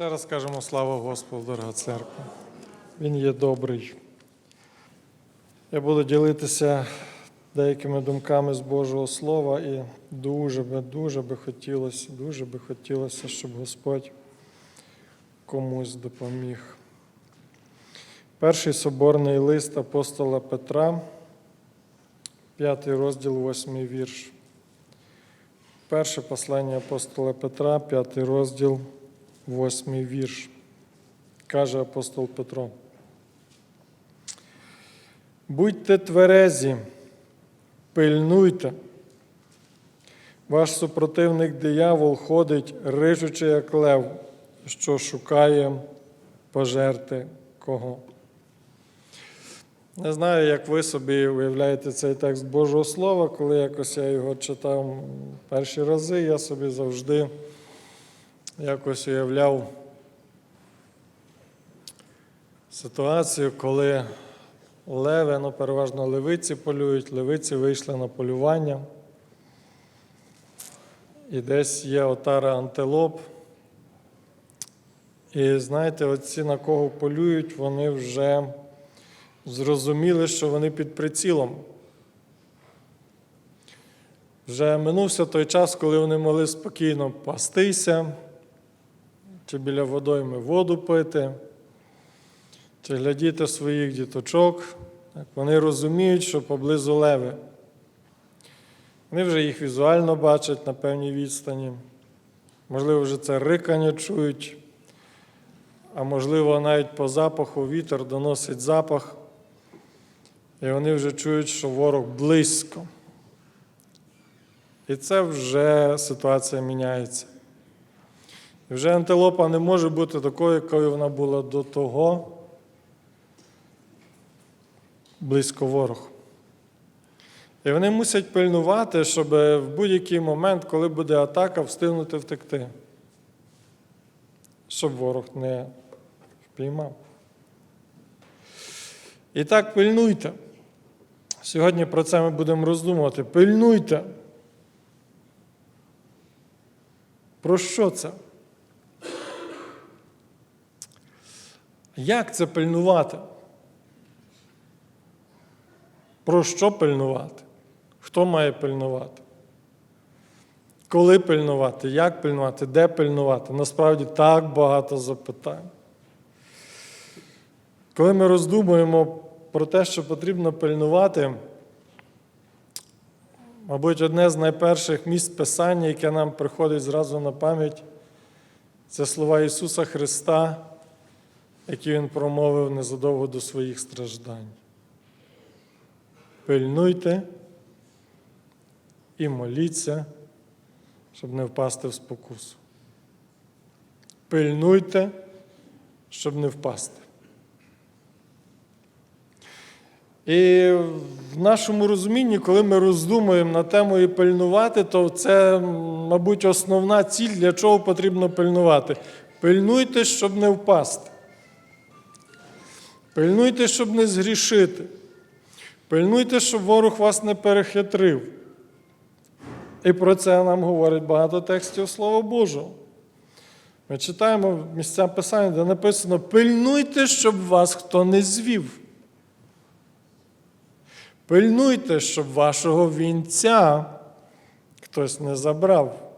Ще раз кажемо слава Господу, дорога церква. Він є добрий. Я буду ділитися деякими думками з Божого Слова і дуже би, дуже би хотілося, дуже би хотілося, щоб Господь комусь допоміг. Перший соборний лист апостола Петра, п'ятий розділ, восьмий вірш. Перше послання апостола Петра, п'ятий розділ, восьмий вірш. Каже апостол Петро. Будьте тверезі, пильнуйте. Ваш супротивник диявол ходить, рижучи, як лев, що шукає пожерти кого. Не знаю, як ви собі уявляєте цей текст Божого Слова, коли якось я його читав перші рази, я собі завжди якось уявляв ситуацію, коли леви, ну переважно левиці полюють, левиці вийшли на полювання. І десь є отара антилоп. І знаєте, оці на кого полюють, вони вже зрозуміли, що вони під прицілом. Вже минувся той час, коли вони могли спокійно пастися, чи біля водойми воду пити, чи глядіти своїх діточок. Вони розуміють, що поблизу леви. Вони вже їх візуально бачать на певній відстані. Можливо, вже це рикання чують, а можливо, навіть по запаху вітер доносить запах. І вони вже чують, що ворог близько. І це вже ситуація міняється. Вже антилопа не може бути такою, якою вона була до того, близько ворог. І вони мусять пильнувати, щоб в будь-який момент, коли буде атака, встигнути втекти, щоб ворог не впіймав. І так пильнуйте. Сьогодні про це ми будемо роздумувати. Пильнуйте. Про що це? Як це пильнувати? Про що пильнувати? Хто має пильнувати? Коли пильнувати? Як пильнувати? Де пильнувати? Насправді так багато запитань. Коли ми роздумуємо про те, що потрібно пильнувати, мабуть, одне з найперших місць Писання, яке нам приходить зразу на пам'ять, це слова Ісуса Христа, які Він промовив незадовго до своїх страждань. Пильнуйте і моліться, щоб не впасти в спокусу. Пильнуйте, щоб не впасти. І в нашому розумінні, коли ми роздумуємо на тему і пильнувати, то це, мабуть, основна ціль, для чого потрібно пильнувати. Пильнуйте, щоб не впасти. Пильнуйте, щоб не згрішити. Пильнуйте, щоб ворог вас не перехитрив. І про це нам говорить багато текстів Слова Божого. Ми читаємо місця Писання, де написано: пильнуйте, щоб вас хто не звів. Пильнуйте, щоб вашого вінця хтось не забрав.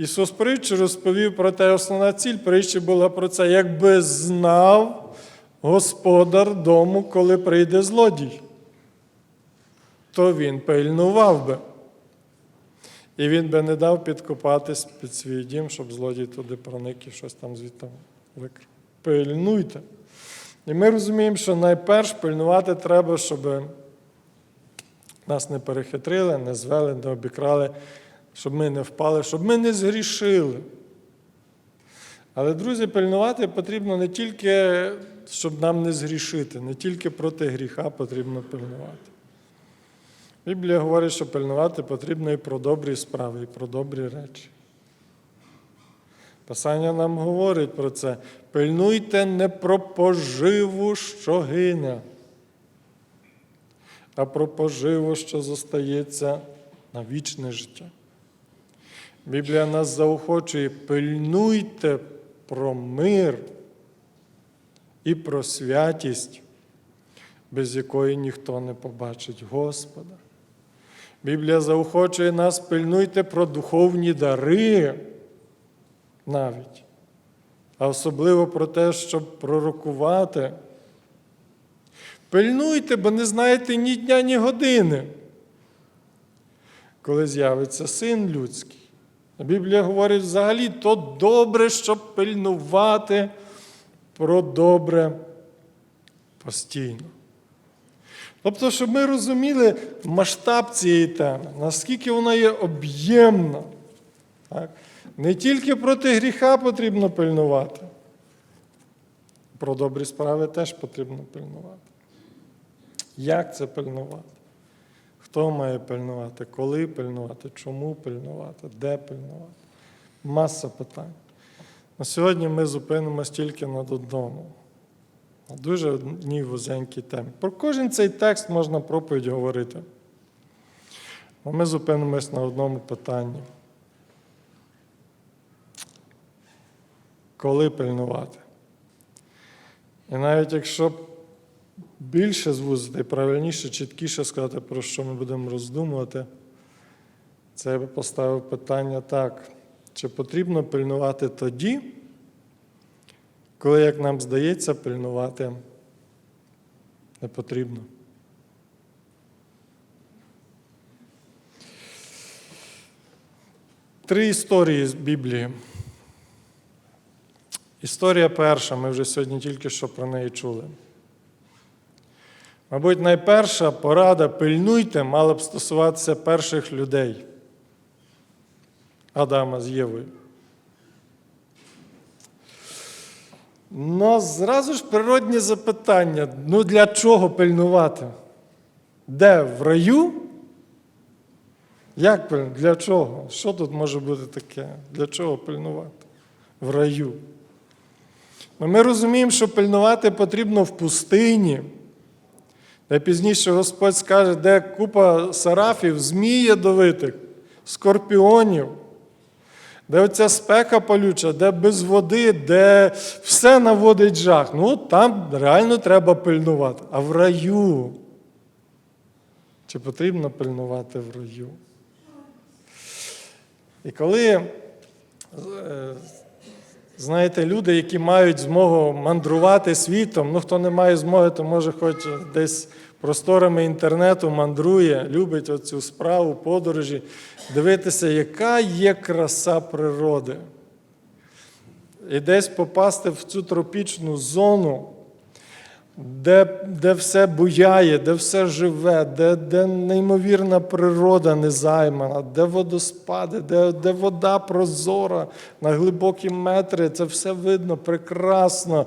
Ісус притчі розповів про те, основна ціль притчі була про це, якби знав господар дому, коли прийде злодій, то він пильнував би. І він би не дав підкопатись під свій дім, щоб злодій туди проник і щось там звідти викрив. Пильнуйте. І ми розуміємо, що найперш пильнувати треба, щоб нас не перехитрили, не звели, не обікрали, щоб ми не впали, щоб ми не згрішили. Але, друзі, пильнувати потрібно не тільки, щоб нам не згрішити, не тільки проти гріха потрібно пильнувати. Біблія говорить, що пильнувати потрібно і про добрі справи, і про добрі речі. Писання нам говорить про це. Пильнуйте не про поживу, що гине, а про поживу, що зостається на вічне життя. Біблія нас заохочує, пильнуйте про мир і про святість, без якої ніхто не побачить Господа. Біблія заохочує нас, пильнуйте про духовні дари навіть, а особливо про те, щоб пророкувати. Пильнуйте, бо не знаєте ні дня, ні години, коли з'явиться син людський. Біблія говорить взагалі, то добре, щоб пильнувати про добре постійно. Тобто, щоб ми розуміли масштаб цієї теми, наскільки вона є об'ємна. Так? Не тільки проти гріха потрібно пильнувати, про добрі справи теж потрібно пильнувати. Як це пильнувати? Хто має пильнувати, коли пильнувати, чому пильнувати, де пильнувати? Маса питань. На сьогодні ми зупинимось тільки над одному. На дуже одній вузенькій темі. Про кожен цей текст можна проповідь говорити. А ми зупинимось на одному питанні. Коли пильнувати? І навіть якщо більше звузити, правильніше, чіткіше сказати, про що ми будемо роздумувати, це я би поставив питання так: чи потрібно пильнувати тоді, коли, як нам здається, пильнувати не потрібно? Три історії з Біблії. Історія перша, ми вже сьогодні тільки що про неї чули. Мабуть, найперша порада пильнуйте мала б стосуватися перших людей Адама з Євою. Ну, зразу ж природні запитання: ну для чого пильнувати? Де? В раю? Як пильнувати? Для чого? Що тут може бути таке? Для чого пильнувати? В раю. Ну, Ми розуміємо, що пильнувати потрібно в пустині. Де пізніше Господь скаже, де купа сарафів, змій ядовитих, скорпіонів, де оця спека палюча, де без води, де все наводить жах. Ну, там реально треба пильнувати. А в раю. Чи потрібно пильнувати в раю? І коли, е, знаєте, люди, які мають змогу мандрувати світом, ну хто не має змоги, то може хоч десь просторами інтернету мандрує, любить оцю справу, подорожі, дивитися, яка є краса природи. І десь попасти в цю тропічну зону, де де все буяє, де все живе, де де неймовірна природа незаймана, де водоспади, де де вода прозора на глибокі метри, це все видно прекрасно,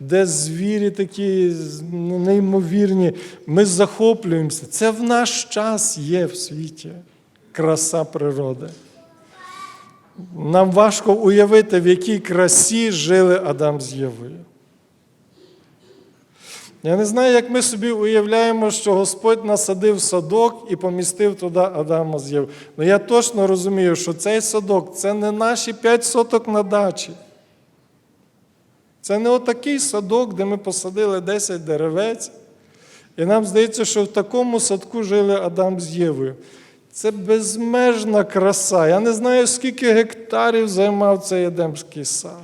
де звірі такі неймовірні. Ми захоплюємося. Це в наш час є в світі краса природи. Нам важко уявити, в якій красі жили Адам з Євою. Я не знаю, як ми собі уявляємо, що Господь насадив садок і помістив туди Адама з Євою. Ну я точно розумію, що цей садок це не наші п'ять соток на дачі. Це не отакий садок, де ми посадили 10 деревець. І нам здається, що в такому садку жили Адам з Євою. Це безмежна краса. Я не знаю, скільки гектарів займав цей Едемський сад.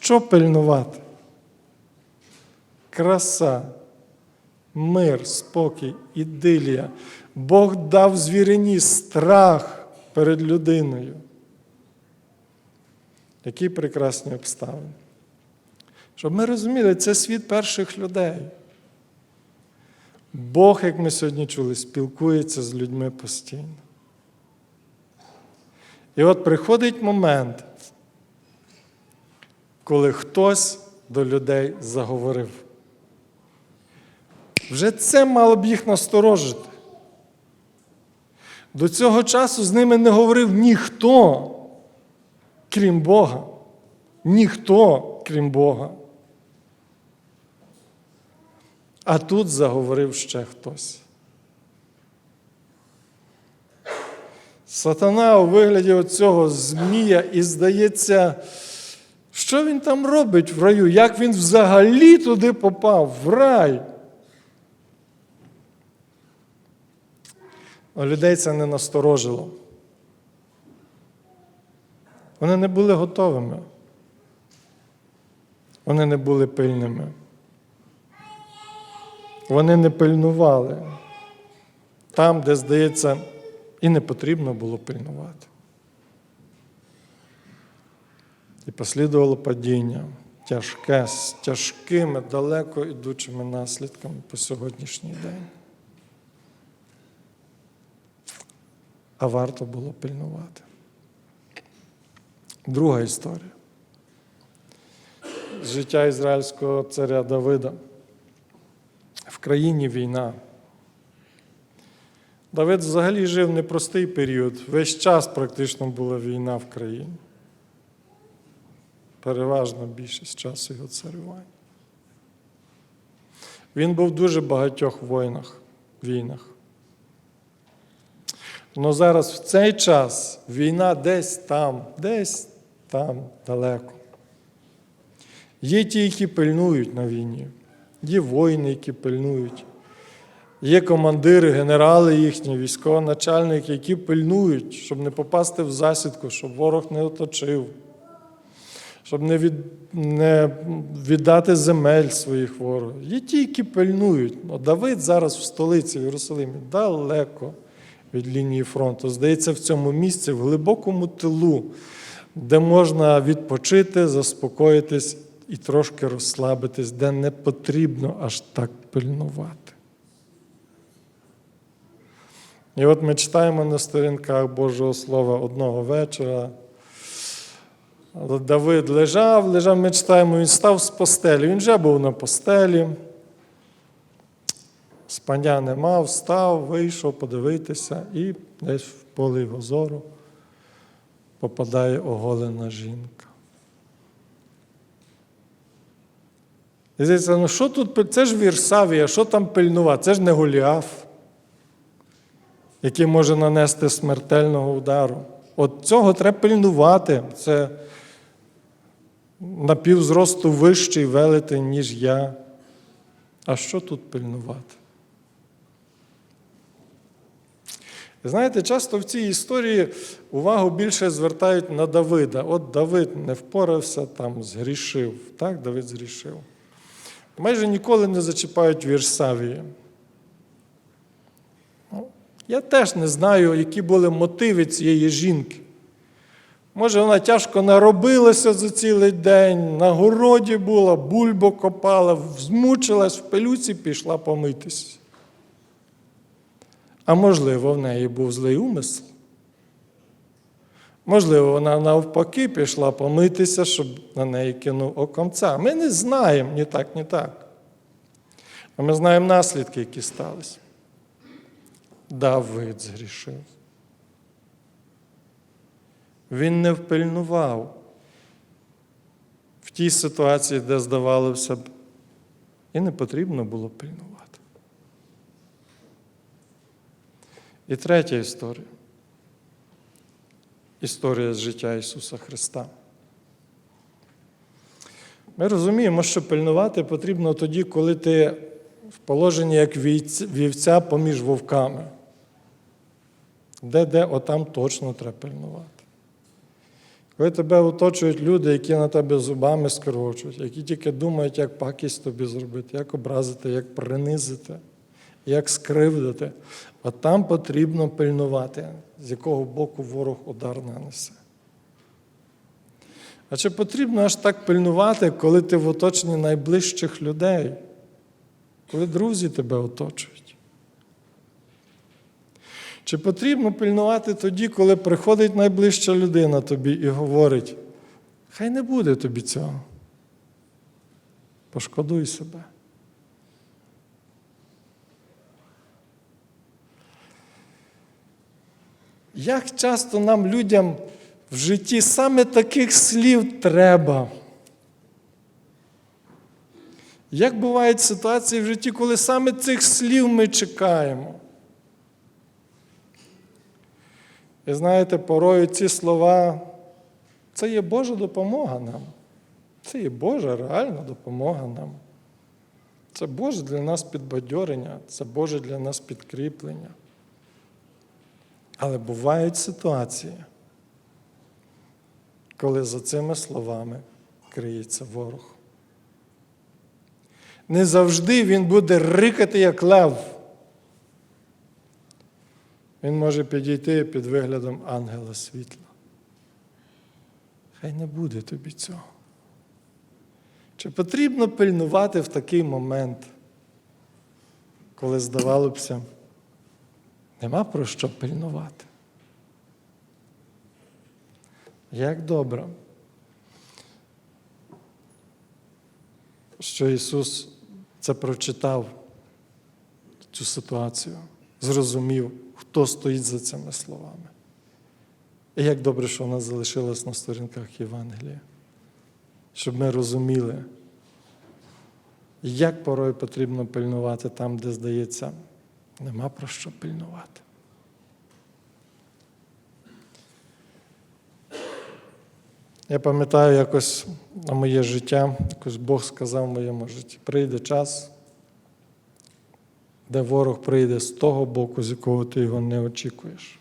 Що пильнувати? Краса, мир, спокій, ідилія. Бог дав звірині страх перед людиною. Які прекрасні обставини. Щоб ми розуміли, це світ перших людей. Бог, як ми сьогодні чули, спілкується з людьми постійно. І от приходить момент, коли хтось до людей заговорив. Вже це мало б їх насторожити. До цього часу з ними не говорив ніхто, крім Бога. Ніхто, крім Бога. А тут заговорив ще хтось. Сатана у вигляді цього змія і здається, що він там робить в раю? Як він взагалі туди попав, в рай? Людей це не насторожило. Вони не були готовими. Вони не були пильними. Вони не пильнували там, де, здається, і не потрібно було пильнувати. І послідувало падіння тяжке, з тяжкими, далеко ідучими наслідками по сьогоднішній день. А варто було пильнувати. Друга історія. Життя ізраїльського царя Давида. В країні війна. Давид взагалі жив непростий період. Весь час практично була війна в країні. Переважна більшість часу його царювання. Він був в дуже багатьох війнах, війнах. Але зараз в цей час війна десь там, десь там далеко. Є ті, які пильнують на війні, є воїни, які пильнують. Є командири, генерали їхні, військовоначальники, які пильнують, щоб не попасти в засідку, щоб ворог не оточив, щоб не, від, не віддати земель своїх ворогів. Є ті, які пильнують. Но Давид зараз в столиці в Єрусалимі далеко від лінії фронту. Здається, в цьому місці, в глибокому тилу, де можна відпочити, заспокоїтись і трошки розслабитись, де не потрібно аж так пильнувати. І от ми читаємо на сторінках Божого Слова одного вечора. Давид лежав, лежав, ми читаємо, він став з постелі. Він вже був на постелі. Спання не мав, встав, вийшов подивитися, і десь в полі його зору попадає оголена жінка. І здається, ну що тут? Це ж Вірсавія, що там пильнувати? Це ж не Голіаф який може нанести смертельного удару. От цього треба пильнувати. Це на півзросту вищий велетень, ніж я. А що тут пильнувати? Знаєте, часто в цій історії увагу більше звертають на Давида. От Давид не впорався, там згрішив. Так, Давид згрішив. Майже ніколи не зачіпають вірш Савії. Я теж не знаю, які були мотиви цієї жінки. Може, вона тяжко наробилася за цілий день, на городі була, бульбу копала, змучилась в пилюці, пішла помитись. А можливо, в неї був злий умисел. Можливо, вона навпаки пішла помитися, щоб на неї кинув окомця. Ми не знаємо ні так, ні так. А ми знаємо наслідки, які сталися. Давид згрішив. Він не впильнував в тій ситуації, де здавалося б, і не потрібно було пильнувати. І третя історія. Історія з життя Ісуса Христа. Ми розуміємо, що пильнувати потрібно тоді, коли ти в положенні як вівця поміж вовками. Де-де, отам точно треба пильнувати. Коли тебе оточують люди, які на тебе зубами скорочують, які тільки думають, як пакість тобі зробити, як образити, як принизити, як скривдити, от там потрібно пильнувати, з якого боку ворог удар нанесе. А чи потрібно аж так пильнувати, коли ти в оточенні найближчих людей, коли друзі тебе оточують? Чи потрібно пильнувати тоді, коли приходить найближча людина тобі і говорить, хай не буде тобі цього. Пошкодуй себе. Як часто нам людям в житті саме таких слів треба? Як бувають ситуації в житті, коли саме цих слів ми чекаємо? І знаєте, порою ці слова це є Божа допомога нам. Це є Божа реальна допомога нам. Це Боже для нас підбадьорення, це Боже для нас підкріплення. Але бувають ситуації, коли за цими словами криється ворог. Не завжди він буде рикати, як лев. Він може підійти під виглядом ангела світла. Хай не буде тобі цього. Чи потрібно пильнувати в такий момент, коли, здавалося б, нема про що пильнувати? Як добре, що Ісус це прочитав, цю ситуацію, зрозумів, хто стоїть за цими словами. І як добре, що вона залишилась на сторінках Євангелія, щоб ми розуміли, як порой потрібно пильнувати там, де, здається, нема про що пильнувати. Я пам'ятаю якось на моє життя, якось Бог сказав в моєму житті, прийде час, де ворог прийде з того боку, з якого ти його не очікуєш.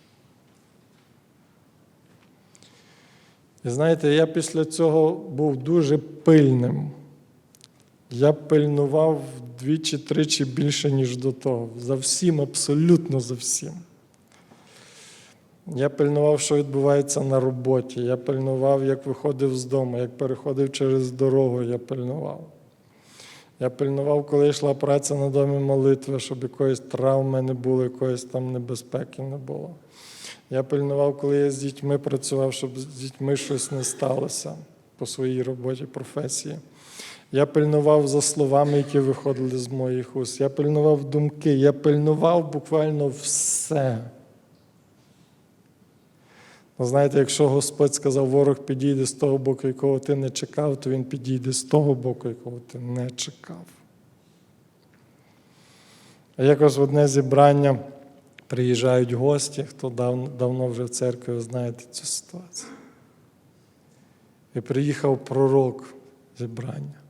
І знаєте, я після цього був дуже пильним. Я пильнував двічі-тричі більше, ніж до того. За всім, абсолютно за всім. Я пильнував, що відбувається на роботі. Я пильнував, як виходив з дому, як переходив через дорогу, я пильнував. Я пильнував, коли йшла праця на домі молитви, щоб якоїсь травми не було, якоїсь там небезпеки не було. Я пильнував, коли я з дітьми працював, щоб з дітьми щось не сталося по своїй роботі, професії. Я пильнував за словами, які виходили з моїх уст. Я пильнував думки, я пильнував буквально все. Ну, знаєте, якщо Господь сказав, ворог підійде з того боку, якого ти не чекав, то він підійде з того боку, якого ти не чекав. А якось в одне зібрання приїжджають гості, хто дав, давно вже в церкві, ви знаєте цю ситуацію. І приїхав пророк зібрання.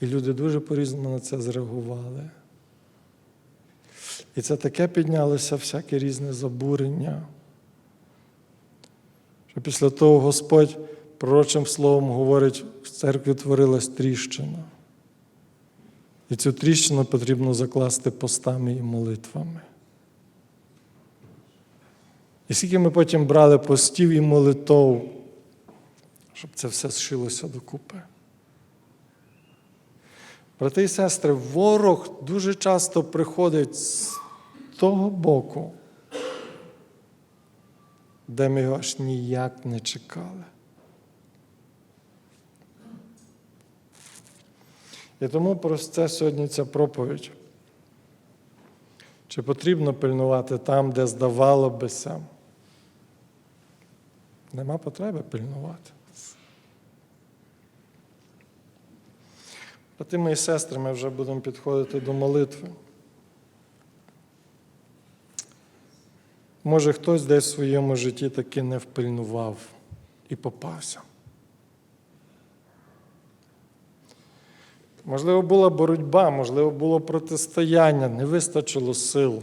І люди дуже по-різному на це зреагували. І це таке піднялося всяке різне забурення. Що після того Господь пророчим словом говорить, в церкві творилась тріщина. І цю тріщину потрібно закласти постами і молитвами. І скільки ми потім брали постів і молитов, щоб це все зшилося докупи. Брати і сестри, ворог дуже часто приходить з того боку, де ми його аж ніяк не чекали. І тому про це сьогодні ця проповідь. Чи потрібно пильнувати там, де здавало бися? Нема потреби пильнувати. Брати мої сестри, ми вже будемо підходити до молитви. Може, хтось десь в своєму житті таки не впильнував і попався. Можливо, була боротьба, можливо, було протистояння, не вистачило сил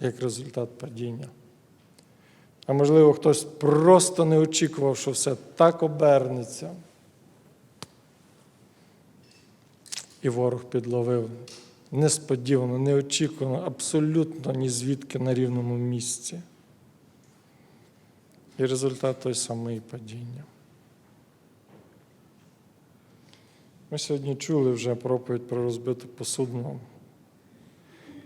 як результат падіння. А можливо, хтось просто не очікував, що все так обернеться. І ворог підловив несподівано, неочікувано, абсолютно ні звідки на рівному місці. І результат той самий падіння. Ми сьогодні чули вже проповідь про розбиту посудину.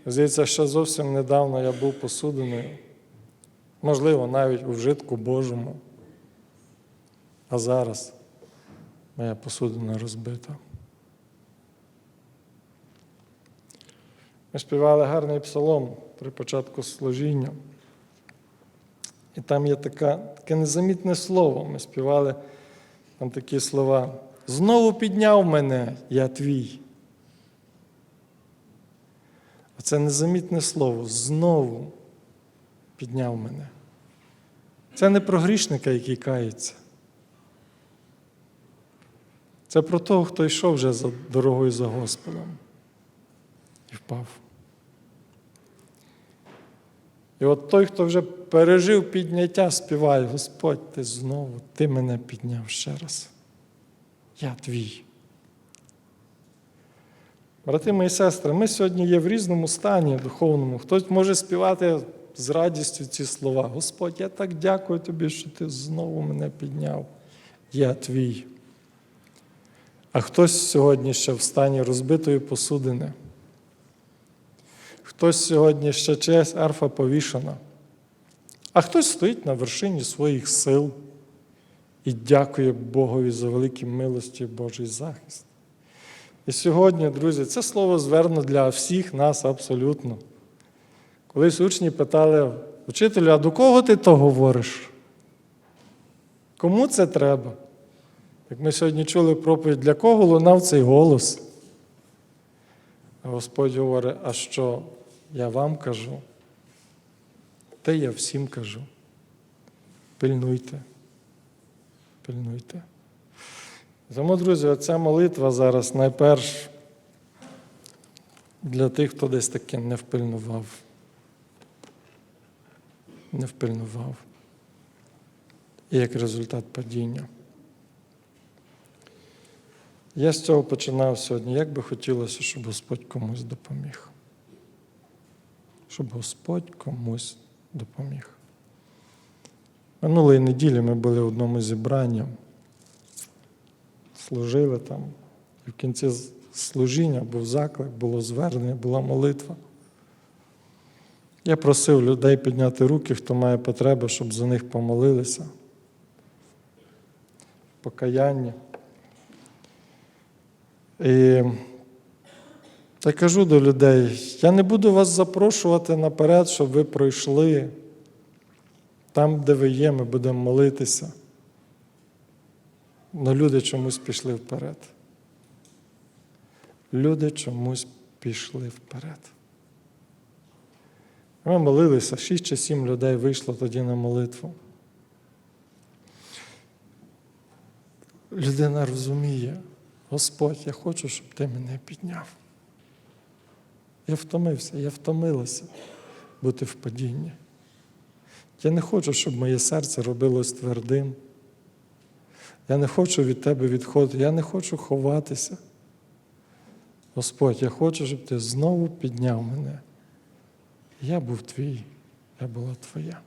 Здається, ще зовсім недавно я був посудиною, можливо, навіть у вжитку Божому. А зараз моя посудина розбита. Ми співали гарний псалом при початку служіння. І там є така, таке незамітне слово. Ми співали там такі слова. Знову підняв мене, я твій. Оце незамітне слово знову. підняв мене. Це не про грішника, який кається. Це про того, хто йшов вже за дорогою за Господом і впав. І от той, хто вже пережив підняття, співає, Господь, ти знову, ти мене підняв ще раз. Я твій. Брати мої сестри, ми сьогодні є в різному стані духовному. Хтось може співати з радістю ці слова. Господь, я так дякую тобі, що ти знову мене підняв. Я твій. А хтось сьогодні ще в стані розбитої посудини. Хтось сьогодні ще чиясь арфа повішана, а хтось стоїть на вершині своїх сил і дякує Богові за великі милості Божий захист. І сьогодні, друзі, це слово звернено для всіх нас абсолютно. Колись учні питали учителю, а до кого ти то говориш? Кому це треба? Як ми сьогодні чули проповідь, для кого лунав цей голос? Господь говорить, а що я вам кажу, те я всім кажу. Пильнуйте. Пильнуйте. Тому, друзі, оця молитва зараз найперш для тих, хто десь таки не впильнував. Не впильнував. І як результат падіння. Я з цього починав сьогодні. Як би хотілося, щоб Господь комусь допоміг. Щоб Господь комусь допоміг. Минулої неділі ми були в одному зібранні, служили там, і в кінці служіння був заклик, було звернення, була молитва. Я просив людей підняти руки, хто має потребу, щоб за них помолилися. Покаяння. І я кажу до людей, я не буду вас запрошувати наперед, щоб ви пройшли. Там, де ви є, ми будемо молитися. Але люди чомусь пішли вперед. Люди чомусь пішли вперед. Ми молилися, шість чи сім людей вийшло тоді на молитву. Людина розуміє, Господь, я хочу, щоб ти мене підняв. Я втомився, я втомилася бути в падінні. Я не хочу, щоб моє серце робилось твердим. Я не хочу від тебе відходити, я не хочу ховатися. Господь, я хочу, щоб ти знову підняв мене. Я був твій, я була твоя.